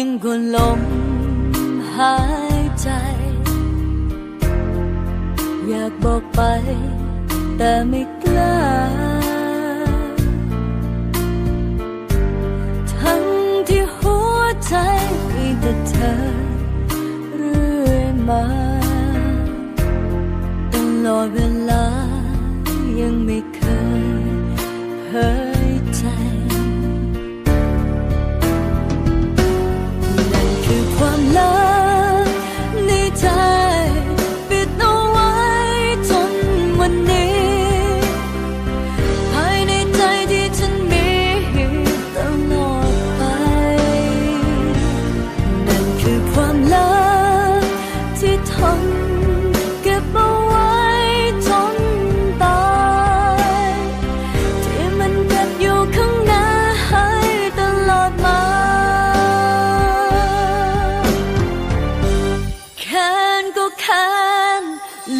ยิ่งกว่าลมหายใจ อยากบอกไป แต่ไม่กล้า ทั้งที่หัวใจมีแต่เธอเรื่อยมาตลอดเวลายังไม่เคยเผยใจ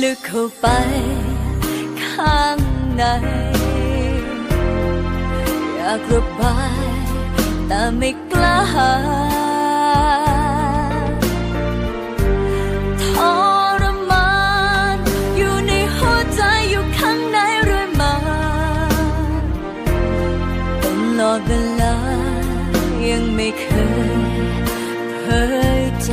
ลึกเข้าไป ข้างใน อยากระบาย แต่ไม่กล้าทรมานอยู่ในหัวใจอยู่ข้างในเรื่อยมาตลอดเวลายังไม่เคยเผยใจ